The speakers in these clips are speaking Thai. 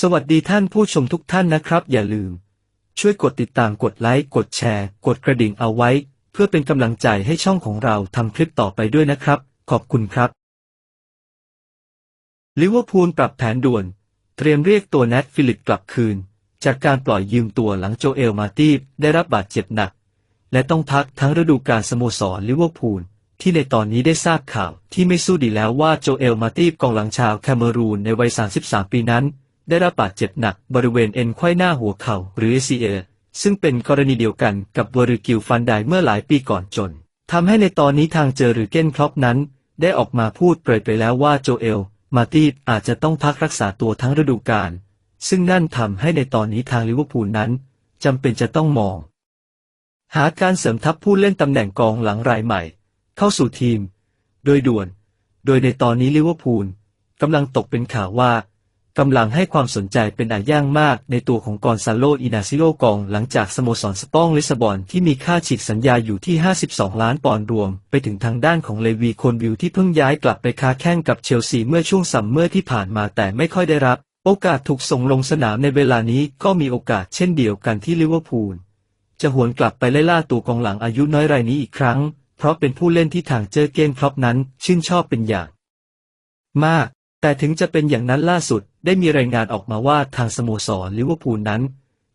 สวัสดีท่านผู้ชมทุกท่านนะครับ อย่าลืม ช่วยกดติดตามกดไลค์กดแชร์ กดกระดิ่งเอาไว้ เพื่อเป็นกำลังใจให้ช่องของเราทำคลิปต่อไปด้วยนะครับ ขอบคุณครับลิเวอร์พูลปรับแผนด่วน เตรียมเรียกตัวแนทฟิลิปกลับคืน จากการปล่อยยืมตัวหลังโจเอลมาตีฟได้รับบาดเจ็บหนัก และต้องพักทั้งฤดูกาลสโมสรลิเวอร์พูลที่ในตอนนี้ได้ทราบข่าวที่ไม่สู้ดีแล้วว่าโจเอลมาตีฟกองหลังชาวแคเมรูนในวัย 33 ปีนั้น ได้รับบาดเจ็บหนักบริเวณเอ็นไขว้หน้าหัวเข่าหรือ ACL ซึ่งเป็นกรณีเดียวกันกับวอริกิลฟันไดเมื่อหลายปีก่อนจนทำให้ในตอนนี้ทางเจอหรือเก้นครอปนั้น ได้ออกมาพูดเปรยไปแล้วว่าโจเอล มาตีฟอาจจะต้องพักรักษาตัวทั้งฤดูกาลซึ่งนั่นทำให้ในตอนนี้ทางลิเวอร์พูลนั้นจำเป็นจะต้องมอง หาการเสริมทัพผู้เล่นตำแหน่งกองหลังรายใหม่ เข้าสู่ทีม โดยด่วน โดยในตอนนี้ลิเวอร์พูลกำลังตกเป็นข่าวว่า กำลังให้ความสนใจเป็นอาย่างมากในตัวของกอนซาโล อินาซิโลกอง หลังจากสโมสรสปองลิสบอนที่มีค่าฉีกสัญญาอยู่ที่ 52 ล้านปอนด์รวม ไปถึงทางด้านของเลวีโคนวิวที่เพิ่งย้ายกลับไปค้าแข่งกับเชลซีเมื่อช่วงซัมเมอร์ที่ผ่านมาแต่ไม่ค่อยได้รับ โอกาสถูกส่งลงสนามในเวลานี้ก็มีโอกาสเช่นเดียวกันที่ลิเวอร์พูลจะหวนกลับไปไล่ล่าตัวกองหลังอายุน้อยรายนี้อีกครั้ง เพราะเป็นผู้เล่นที่ทางเจอเกนครอปนั้นชื่นชอบเป็นอย่าง มาก แต่ถึงจะเป็นอย่างนั้นล่าสุดได้มีรายงานออกมาว่าทางสโมสรลิเวอร์พูลนั้น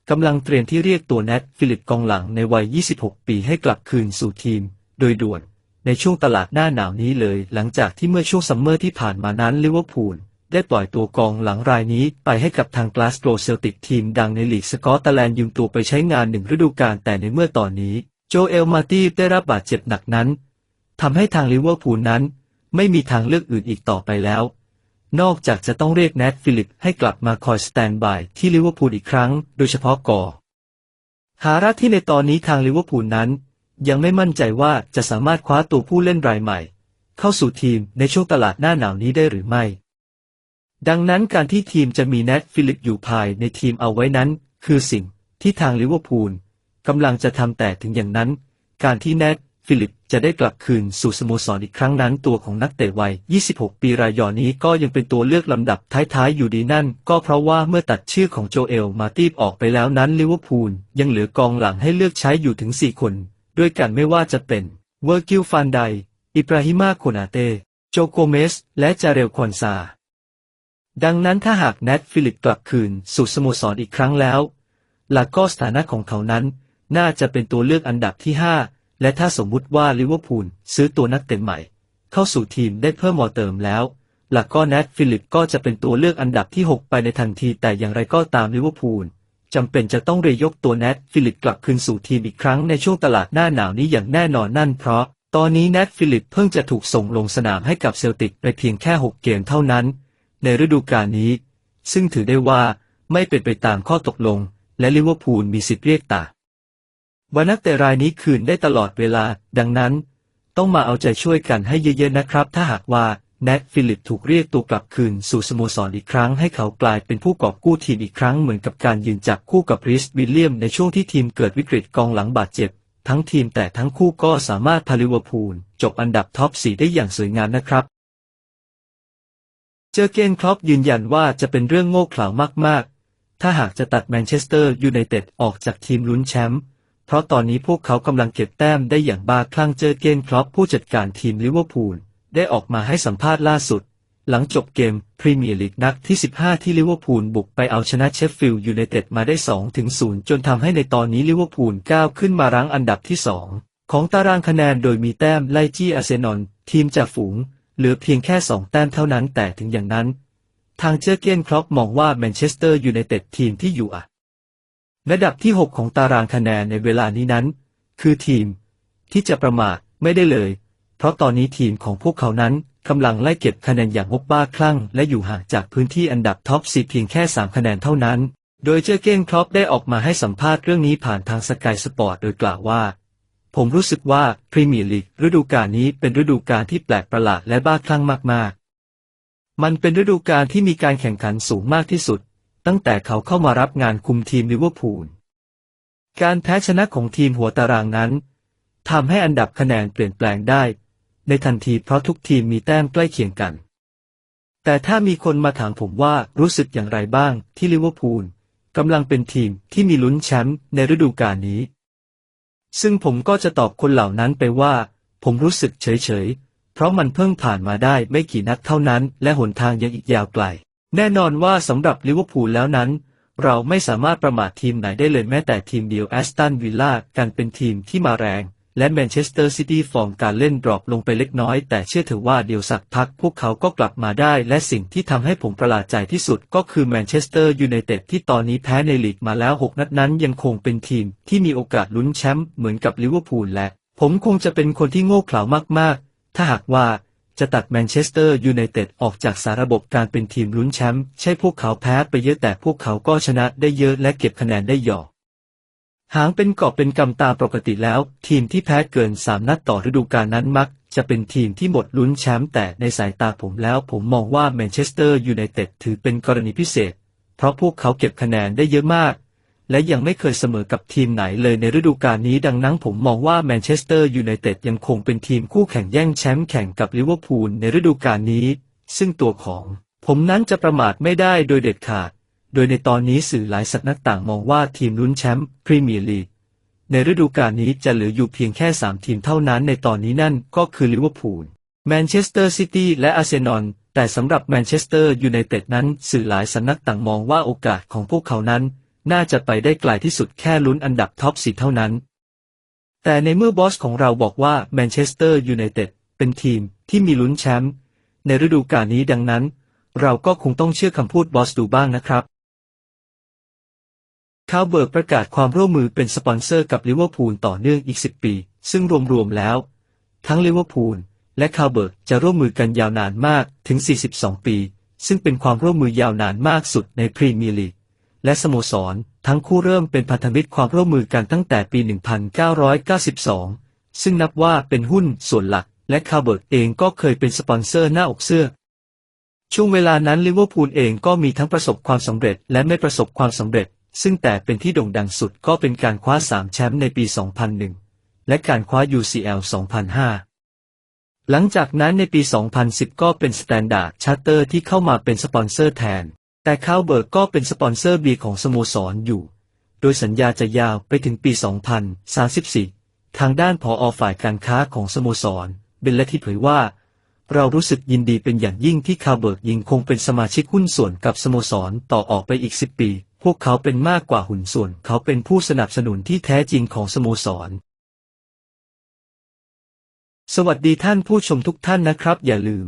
กำลังเตรียมที่เรียกตัวแนทฟิลิปกองหลังในวัย 26 ปีให้กลับคืนสู่ทีม โดยด่วน ในช่วงตลาดหน้าหนาวนี้เลย หลังจากที่เมื่อช่วงซัมเมอร์ที่ผ่านมานั้นลิเวอร์พูลได้ปล่อยตัวกองหลังรายนี้ไปให้กับทางกลาสโกเซลติกทีมดังในลีกสกอตแลนด์ยืมตัวไปใช้งานหนึ่งฤดูกาลแต่ในเมื่อตอนนี้ โจเอลมาตีได้รับบาดเจ็บหนักนั้นทำให้ทางลิเวอร์พูลนั้น ไม่มีทางเลือกอื่นอีกต่อไปแล้ว นอกจากจะต้องเรียกแนทฟิลิปให้กลับมาคอยสแตนบายที่ลิเวอร์พูลอีกครั้ง โดยเฉพาะก่อหาระที่ในตอนนี้ทางลิเวอร์พูลนั้น ยังไม่มั่นใจว่าจะสามารถคว้าตัวผู้เล่นรายใหม่ เข้าสู่ทีมในช่วงตลาดหน้าหนาวนี้ได้หรือไม่ ดังนั้นการที่ทีมจะมีแนทฟิลิปอยู่ภายในทีมเอาไว้นั้น คือสิ่งที่ทางลิเวอร์พูลกำลังจะทำแต่ถึงอย่างนั้น การที่แนท ฟิลิปจะได้กลับคืนสู่สโมสรอีกครั้งนั้นตัวของนักเตะวัย 26 ปีรายยอนี้ก็ยังเป็นตัวเลือกลำดับท้ายๆ อยู่ดีนั่น ก็เพราะว่าเมื่อตัดชื่อของโจเอลมาตีบออกไปแล้วนั้นลิเวอร์พูลยังเหลือกองหลังให้เลือกใช้อยู่ถึง 4 คน ด้วยกันไม่ว่าจะเป็นเวอร์กิลฟันได อิบราฮิมาโคนาเต โจโกเมส และจาเรลคอนซา ดังนั้นถ้าหากแนทฟิลิปกลับคืนสู่สโมสรอีกครั้งแล้วลาก็สถานะของเขานั้น น่าจะเป็นตัวเลือกอันดับที่ 5 และถ้าสมมุติว่าลิเวอร์พูลซื้อตัวนักเตะใหม่ เข้าสู่ทีมได้เพิ่มมอเติมแล้ว หลักก็แนทฟิลิปก็จะเป็นตัวเลือกอันดับที่ 6 ไปในทันทีแต่อย่างไรก็ตามลิเวอร์พูลจำเป็นจะต้องเรยกตัวแนทฟิลิปกลับคืนสู่ทีมอีกครั้งในช่วงตลาดหน้าหนาวนี้อย่างแน่นอนนั่นเพราะ ตอนนี้แนทฟิลิปเพิ่งจะถูกส่งลงสนามให้กับเซลติกไปเพียงแค่ 6 เกมเท่านั้น ในฤดูกาลนี้ ซึ่งถือได้ว่าไม่เป็นไปตามข้อตกลง และลิเวอร์พูลมีสิทธิ์เรียกตา วานักเตะรายนี้คืนได้ตลอดเวลา ดังนั้น ต้องมาเอาใจช่วยกันให้เยอะๆนะครับ ถ้าหากว่าแนทฟิลิปถูกเรียกตัวกลับคืนสู่สโมสรอีกครั้งให้เขากลายเป็นผู้กอบกู้ทีมอีกครั้งเหมือนกับการยืนจับคู่กับริสวิลเลียมในช่วงที่ทีมเกิดวิกฤตกองหลังบาดเจ็บ ทั้งทีมแต่ทั้งคู่ก็สามารถพาลิเวอร์พูลจบอันดับท็อปสีได้อย่างสวยงามนะครับ เจอเกนครอปยืนยันว่าจะเป็นเรื่องโง่เขลามากๆ ถ้าหากจะตัดแมนเชสเตอร์ยูไนเต็ดออกจากทีมลุ้นแชมป์ เพราะตอนนี้พวกเขากำลังเก็บแต้มได้อย่างบ้าคลั่งเจอเกนครอปผู้จัดการทีมลิเวอร์พูลได้ออกมาให้สัมภาษณ์ล่าสุด หลังจบเกมพรีเมียร์ลีกนัดที่ 15 ที่ลิเวอร์พูลบุกไปเอาชนะเชฟฟิลด์ยูไนเต็ดมาได้ 2-0 จนทำให้ในตอนนี้ลิเวอร์พูลก้าวขึ้นมารั้งอันดับที่ 2 ของตารางคะแนนโดยมีแต้มไล่จี้อาร์เซนอลทีมจากฝูง เหลือเพียงแค่ 2 แต้มเท่านั้นแต่ถึงอย่างนั้น ทางเจอเกนครอปมองว่าแมนเชสเตอร์ยูไนเต็ดทีมที่อยู่อั ระดับที่ 6 ของตารางคะแนนในเวลานี้นั้น คือทีม ที่จะประมาทไม่ได้เลย เพราะตอนนี้ทีมของพวกเขานั้นกำลังไล่เก็บคะแนนอย่างงกบ้าคลั่ง และอยู่ห่างจากพื้นที่อันดับท็อปสิเพียงแค่ 3 คะแนนเท่านั้น โดยเจอเก้นครอปได้ออกมาให้สัมภาษณ์เรื่องนี้ผ่านทางสกายสปอร์ตโดยกล่าวว่า ผมรู้สึกว่าพรีเมียร์ลีกฤดูกาลนี้เป็นฤดูกาลที่แปลกประหลาดและบ้าคลั่งมากๆ มันเป็นฤดูกาลที่มีการแข่งขันสูงมากที่สุด ตั้งแต่เขาเข้ามารับงานคุมทีมลิเวอร์พูล การแพ้ชนะของทีมหัวตารางนั้นทำให้อันดับคะแนนเปลี่ยนแปลงได้ ในทันทีเพราะทุกทีมมีแต้มใกล้เคียงกัน แต่ถ้ามีคนมาถามผมว่ารู้สึกอย่างไรบ้างที่ลิเวอร์พูลกำลังเป็นทีมที่มีลุ้นแชมป์ในฤดูกาลนี้ ซึ่งผมก็จะตอบคนเหล่านั้นไปว่า ผมรู้สึกเฉยๆ เพราะมันเพิ่งผ่านมาได้ไม่กี่นัดเท่านั้น และหนทางยังอีกยาวไกล แน่นอนว่าสำหรับลิเวอร์พูลแล้วนั้น เราไม่สามารถประมาททีมไหนได้เลยแม้แต่ทีมเดียวแอสตันวิลล่าการเป็นทีมที่มาแรง และแมนเชสเตอร์ซิตี้ฟอร์มการเล่นดรอปลงไปเล็กน้อย แต่เชื่อเถอว่าเดี๋ยวสักพักพวกเขาก็กลับมาได้ และสิ่งที่ทำให้ผมประหลาดใจที่สุดก็คือแมนเชสเตอร์ยูไนเต็ดที่ตอนนี้แพ้ในลีกมาแล้ว 6 นัดนั้นยังคงเป็นทีมที่มีโอกาสลุ้นแชมป์เหมือนกับลิเวอร์พูลและ ผมคงจะเป็นคนที่โง่เขลามากๆ ถ้าหากว่า จะตัดแมนเชสเตอร์ยูไนเต็ดออกจากสาระบบการเป็นทีมลุ้นแชมป์ใช่พวกเขาแพ้ไปเยอะแต่พวกเขาก็ชนะได้เยอะและเก็บคะแนนได้หยอกหางเป็นกอบเป็นกำตามปกติแล้ว ทีมที่แพ้เกิน3นัดต่อฤดูกาลนั้นมัก จะเป็นทีมที่หมดลุ้นแชมป์แต่ในสายตาผมแล้วผมมองว่าแมนเชสเตอร์ยูไนเต็ดถือเป็นกรณีพิเศษ เพราะพวกเขาเก็บคะแนนได้เยอะมาก และยังไม่เคยเสมอกับทีมไหนเลยในฤดูกาลนี้ดังนั้นผมมองว่าแมนเชสเตอร์ยูไนเต็ดยังคงเป็นทีมคู่แข่งแย่งแชมป์แข่งกับลิเวอร์พูลในฤดูกาลนี้ ซึ่งตัวของ ผมนั้นจะประมาทไม่ได้โดยเด็ดขาด โดยในตอนนี้สื่อหลายสำนักต่างมองว่าทีมลุ้นแชมป์พรีเมียร์ลีกในฤดูกาลนี้จะเหลืออยู่เพียงแค่ 3 ทีมเท่านั้นในตอนนี้นั่นก็คือลิเวอร์พูลแมนเชสเตอร์ซิตี้และอาร์เซนอลแต่สำหรับแมนเชสเตอร์ยูไนเต็ดนั้นสื่อหลายสำนักต่างมองว่าโอกาสของพวกเขานั้น น่าจะไปได้ไกลที่สุดแค่ลุ้นอันดับท็อปสิเท่านั้น แต่ในเมื่อบอสของเราบอกว่าแมนเชสเตอร์ยูไนเต็ดเป็นทีมที่มีลุ้นแชมป์ในฤดูกาลนี้ดังนั้น เราก็คงต้องเชื่อคำพูดบอสดูบ้างนะครับคาวเบิร์กประกาศความร่วมมือเป็นสปอนเซอร์กับลิเวอร์พูลต่อเนื่องอีก 10 ปี ซึ่งรวมๆแล้ว ทั้งลิเวอร์พูลและคาวเบิร์กจะร่วมมือกันยาวนานมากถึง 42 ปี ซึ่งเป็นความร่วมมือยาวนานมากสุดในพรีเมียร์ลีก และสโมสร ทั้งคู่เริ่มเป็นพันธมิตรความร่วมมือกันตั้งแต่ปี 1992 ซึ่งนับว่าเป็นหุ้นส่วนหลัก และคาวเบิร์กเองก็เคยเป็นสปอนเซอร์หน้าอกเสื้อ ช่วงเวลานั้นลิเวอร์พูลเองก็มีทั้งประสบความสำเร็จและไม่ประสบความสำเร็จ ซึ่งแต่เป็นที่โด่งดังสุดก็เป็นการคว้า 3 แชมป์ในปี 2001 และการคว้า UCL 2005หลังจากนั้นในปี 2010 ก็เป็นสแตนดาร์ดชาร์เตอร์ที่เข้ามาเป็นสปอนเซอร์แทน แต่คาวเบิร์กก็เป็นสปอนเซอร์บีของสโมสรอยู่ โดยสัญญาจะยาวไปถึงปี 2034 ทางด้านผออฝ่ายการค้าของสโมสร เบนและที่เผยว่า เรารู้สึกยินดีเป็นอย่างยิ่งที่คาวเบิร์กยิงคงเป็นสมาชิกหุ้นส่วนกับสโมสรต่อออกไปอีก 10 ปี พวกเขาเป็นมากกว่าหุ้นส่วน เขาเป็นผู้สนับสนุนที่แท้จริงของสโมสร สวัสดีท่านผู้ชมทุกท่านนะครับ อย่าลืม